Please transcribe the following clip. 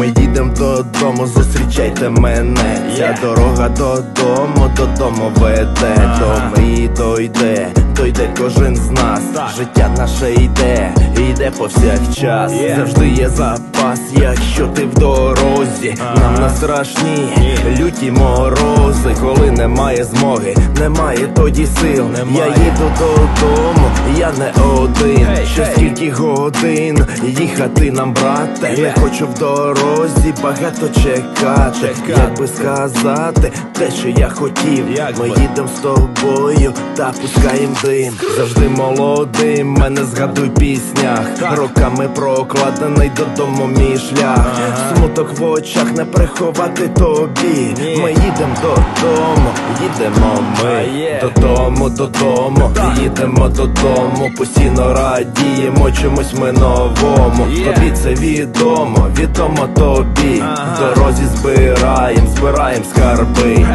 Ми їдем додому, зустрічайте мене. Ця Yeah. дорога додому, додому веде. До мрії дойде, дойде кожен з нас. Так. Життя наше йде, йде повсякчас. Yeah. Завжди є запас, якщо ти в дорозі. Нам на страшні люті морози, коли немає змоги, немає тоді сил. Немає. Я їду додому, я не один. Гей, Ще гей. скільки годин їхати нам, брате. Не хочу в дорозі багато чекати. Чекати. Як би сказати, те, що я хотів. Як Ми би? їдем з тобою та пускаєм дим. Завжди молодим, мене згадуй в піснях. Так. Роками прокладений додому мій шлях. Смуток в очах не приховати тобі. Ні. Ми їдем додому, їдемо ми додому, додому, Так. їдемо додому, постійно радіємо чомусь ми новому. Є. Тобі це відомо, відомо тобі. Ага. В дорозі збираєм, збираєм скарби.